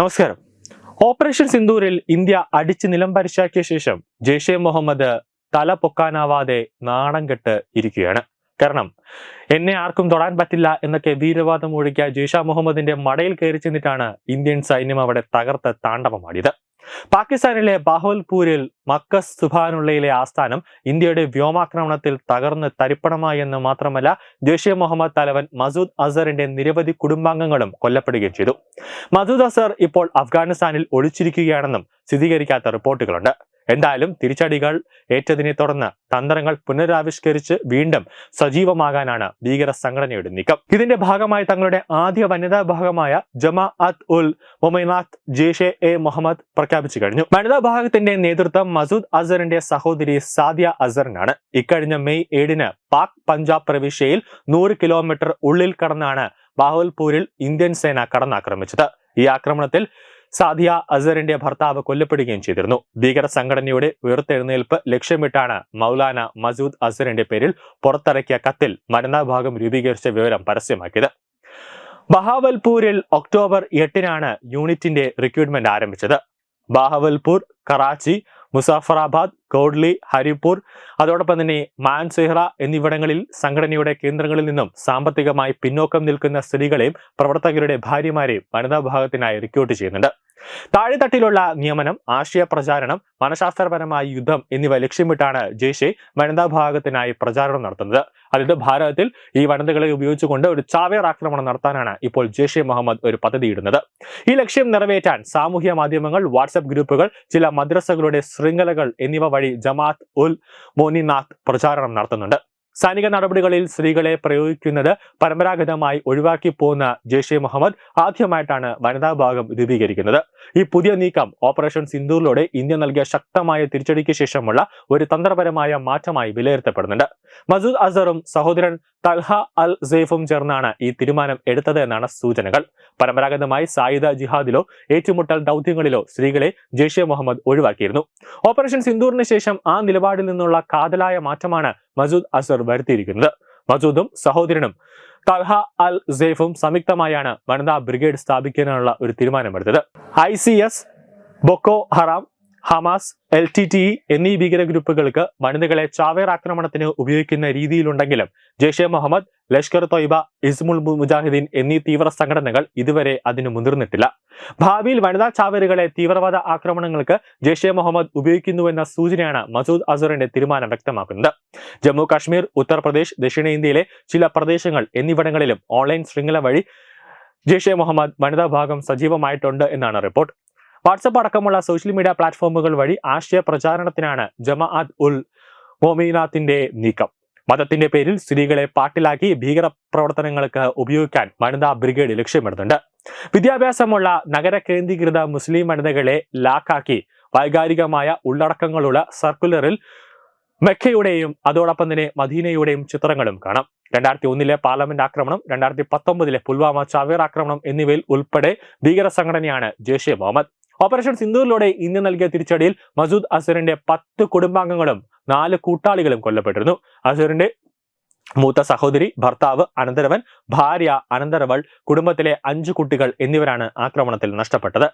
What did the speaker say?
നമസ്കാരം. Operation സിന്ദൂരിൽ India അടിച്ച് നിലം പരിശാക്കിയ ശേഷം ജെയ്ഷെ മുഹമ്മദ് തല പൊക്കാനാവാതെ നാണം കെട്ട് ഇരിക്കുകയാണ്. കാരണം എന്നെ ആർക്കും തൊടാൻ പറ്റില്ല എന്നൊക്കെ വീരവാദം ഒഴുകിയ ജെയ്ഷ മുഹമ്മദിന്റെ മടയിൽ കയറി ചെന്നിട്ടാണ് ഇന്ത്യൻ സൈന്യം അവിടെ തകർത്ത് താണ്ഡവമാടിയത്. പാകിസ്ഥാനിലെ ബാഹവൽപൂരിൽ മക്കസ് സുബാനുള്ളയിലെ ആസ്ഥാനം ഇന്ത്യയുടെ വ്യോമാക്രമണത്തിൽ തകർന്ന് തരിപ്പണമായി എന്ന് മാത്രമല്ല ജെയ്ഷെ മുഹമ്മദ് തലവൻ മസൂദ് അസറിന്റെ നിരവധി കുടുംബാംഗങ്ങളും കൊല്ലപ്പെടുകയും ചെയ്തു. മസൂദ് അസർ ഇപ്പോൾ അഫ്ഗാനിസ്ഥാനിൽ ഒളിച്ചിരിക്കുകയാണെന്നും സ്ഥിരീകരിക്കാത്ത റിപ്പോർട്ടുകളുണ്ട്. എന്തായാലും തിരിച്ചടികൾ ഏറ്റതിനെ തുടർന്ന് തന്ത്രങ്ങൾ പുനരാവിഷ്കരിച്ച് വീണ്ടും സജീവമാകാനാണ് ഭീകര സംഘടനയുടെ നീക്കം. ഇതിന്റെ ഭാഗമായി തങ്ങളുടെ ആദ്യ വനിതാ ഭാഗമായ ജമാ അത്ത് ഉൽ മൊമൈനാത്ത് ജെയ്ഷെ എ മുഹമ്മദ് പ്രഖ്യാപിച്ചു കഴിഞ്ഞു. വനിതാ ഭാഗത്തിന്റെ നേതൃത്വം മസൂദ് അസറിന്റെ സഹോദരി സാദിയ അസറിനാണ്. ഇക്കഴിഞ്ഞ മെയ് ഏഴിന് പാക് പഞ്ചാബ് പ്രവിശ്യയിൽ നൂറ് കിലോമീറ്റർ ഉള്ളിൽ കടന്നാണ് ബാഹുൽപൂരിൽ ഇന്ത്യൻ സേന കടന്നാക്രമിച്ചത്. ഈ ആക്രമണത്തിൽ സാദിയ അസറിന്റെ ഭർത്താവ് കൊല്ലപ്പെടുകയും ചെയ്തിരുന്നു. ഭീകര സംഘടനയുടെ ഉയർത്തെഴുന്നേൽപ്പ് ലക്ഷ്യമിട്ടാണ് മൗലാന മസൂദ് അസറിന്റെ പേരിൽ പുറത്തിറക്കിയ കത്തിൽ മരണഭാഗം രൂപീകരിച്ച വിവരം പരസ്യമാക്കിയത്. ബഹാവൽപൂരിൽ ഒക്ടോബർ എട്ടിനാണ് യൂണിറ്റിന്റെ റിക്രൂട്ട്മെന്റ് ആരംഭിച്ചത്. ബഹാവൽപൂർ കറാച്ചി മുസാഫറാബാദ് കോഡ്ലി ഹരിപ്പൂർ അതോടൊപ്പം തന്നെ മാൻസെഹ്റ എന്നിവിടങ്ങളിൽ സംഘടനയുടെ കേന്ദ്രങ്ങളിൽ നിന്നും സാമ്പത്തികമായി പിന്നോക്കം നിൽക്കുന്ന സ്ത്രീകളെയും പ്രവർത്തകരുടെ ഭാര്യമാരെയും വനിതാ വിഭാഗത്തിനായി റിക്രൂട്ട് ചെയ്യുന്നുണ്ട്. താഴെത്തട്ടിലുള്ള നിയമനം ആശയ പ്രചാരണം മനഃശാസ്ത്രപരമായ യുദ്ധം എന്നിവ ലക്ഷ്യമിട്ടാണ് ജെയ്ഷെ വനിതാ വിഭാഗത്തിനായി പ്രചാരണം നടത്തുന്നത്. അതായത് ഭാരതത്തിൽ ഈ വനിതകളെ ഉപയോഗിച്ചുകൊണ്ട് ഒരു ചാവേർ ആക്രമണം നടത്താനാണ് ഇപ്പോൾ ജെയ്ഷെ മുഹമ്മദ് ഒരു പദ്ധതിയിടുന്നത്. ഈ ലക്ഷ്യം നിറവേറ്റാൻ സാമൂഹ്യ മാധ്യമങ്ങൾ വാട്സപ്പ് ഗ്രൂപ്പുകൾ ചില മദ്രസകളുടെ ശൃംഖലകൾ എന്നിവ വഴി ജമാഅത്ത് ഉൽ മോനിനാഥ് പ്രചാരണം നടത്തുന്നുണ്ട്. സൈനിക നടപടികളിൽ സ്ത്രീകളെ പ്രയോഗിക്കുന്നത് പരമ്പരാഗതമായി ഒഴിവാക്കി പോകുന്ന ജെയ്ഷെ മുഹമ്മദ് ആദ്യമായിട്ടാണ് വനിതാ ഭാഗം രൂപീകരിക്കുന്നത്. ഈ പുതിയ നീക്കം ഓപ്പറേഷൻ സിന്ദൂറിലൂടെ ഇന്ത്യ നൽകിയ ശക്തമായ തിരിച്ചടിക്ക് ശേഷമുള്ള ഒരു തന്ത്രപരമായ മാറ്റമായി വിലയിരുത്തപ്പെടുന്നുണ്ട്. മസൂദ് അസറും സഹോദരൻ തൽഹ അൽ സെയ്ഫും ചേർന്നാണ് ഈ തീരുമാനം എടുത്തത് എന്നാണ് സൂചനകൾ. പരമ്പരാഗതമായി സായുധ ജിഹാദിലോ ഏറ്റുമുട്ടൽ ദൗത്യങ്ങളിലോ സ്ത്രീകളെ ജെയ്ഷെ മുഹമ്മദ് ഒഴിവാക്കിയിരുന്നു. ഓപ്പറേഷൻ സിന്ദൂറിന് ശേഷം ആ നിലപാടിൽ നിന്നുള്ള കാതലായ മാറ്റമാണ് മസൂദ് അസർ വരുത്തിയിരിക്കുന്നത്. മസൂദും സഹോദരനും തൽഹ അൽ സെയ്ഫും സംയുക്തമായാണ് വനിതാ ബ്രിഗേഡ് സ്ഥാപിക്കാനുള്ള ഒരു തീരുമാനമെടുത്തത്. I C S Boko Haram Hamas L T T എന്നീ ഭീകര ഗ്രൂപ്പുകൾക്ക് വനിതകളെ ചാവേർ ആക്രമണത്തിന് ഉപയോഗിക്കുന്ന രീതിയിലുണ്ടെങ്കിലും ജെയ്ഷെ മുഹമ്മദ് ലഷ്കർ തൊയ്ബ ഇസ്മുൽ മുജാഹിദീൻ എന്നീ തീവ്ര സംഘടനകൾ ഇതുവരെ അതിന് മുതിർന്നിട്ടില്ല. ഭാവിയിൽ വനിതാ ചാവേറുകളെ തീവ്രവാദ ആക്രമണങ്ങൾക്ക് ജെയ്ഷെ മുഹമ്മദ് ഉപയോഗിക്കുന്നുവെന്ന സൂചനയാണ് മസൂദ് അസറിന്റെ തീരുമാനം വ്യക്തമാക്കുന്നത്. ജമ്മു കാശ്മീർ ഉത്തർപ്രദേശ് ദക്ഷിണേന്ത്യയിലെ ചില പ്രദേശങ്ങൾ എന്നിവിടങ്ങളിലും ഓൺലൈൻ ശൃംഖല വഴി ജെയ്ഷെ മുഹമ്മദ് വനിതാ ഭാഗം സജീവമായിട്ടുണ്ട് എന്നാണ് റിപ്പോർട്ട്. വാട്സപ്പ് അടക്കമുള്ള സോഷ്യൽ മീഡിയ പ്ലാറ്റ്ഫോമുകൾ വഴി ആശയ പ്രചാരണത്തിനാണ് ജമാഅത്ത് ഉൽ മൊമീനാത്തിന്റെ നീക്കം. മതത്തിന്റെ പേരിൽ സ്ത്രീകളെ പാട്ടിലാക്കി ഭീകര പ്രവർത്തനങ്ങൾക്ക് ഉപയോഗിക്കാൻ വനിതാ ബ്രിഗേഡ് ലക്ഷ്യമിടുന്നുണ്ട്. വിദ്യാഭ്യാസമുള്ള നഗര കേന്ദ്രീകൃത മുസ്ലിം വനിതകളെ ലാക്കാക്കി വൈകാരികമായ ഉള്ളടക്കങ്ങളുള്ള സർക്കുലറിൽ മെക്കയുടെയും അതോടൊപ്പം തന്നെ മദീനയുടെയും ചിത്രങ്ങളും കാണാം. രണ്ടായിരത്തി ഒന്നിലെ പാർലമെന്റ് ആക്രമണം രണ്ടായിരത്തി പത്തൊമ്പതിലെ പുൽവാമ ചാവേർ ആക്രമണം എന്നിവയിൽ ഉൾപ്പെടെ ഭീകര സംഘടനയാണ് ജെയ്ഷെ മുഹമ്മദ്. ഓപ്പറേഷൻ സിന്ധൂരിലൂടെ ഇന്ത്യ നൽകിയ തിരിച്ചടിയിൽ മസൂദ് അസറിന്റെ പത്ത് കുടുംബാംഗങ്ങളും നാല് കൂട്ടാളികളും കൊല്ലപ്പെട്ടിരുന്നു. അസറിന്റെ മൂത്ത സഹോദരി ഭർത്താവ് അനന്തരവൻ ഭാര്യ അനന്തരവൾ കുടുംബത്തിലെ അഞ്ചു കുട്ടികൾ എന്നിവരാണ് ആക്രമണത്തിൽ നഷ്ടപ്പെട്ടത്.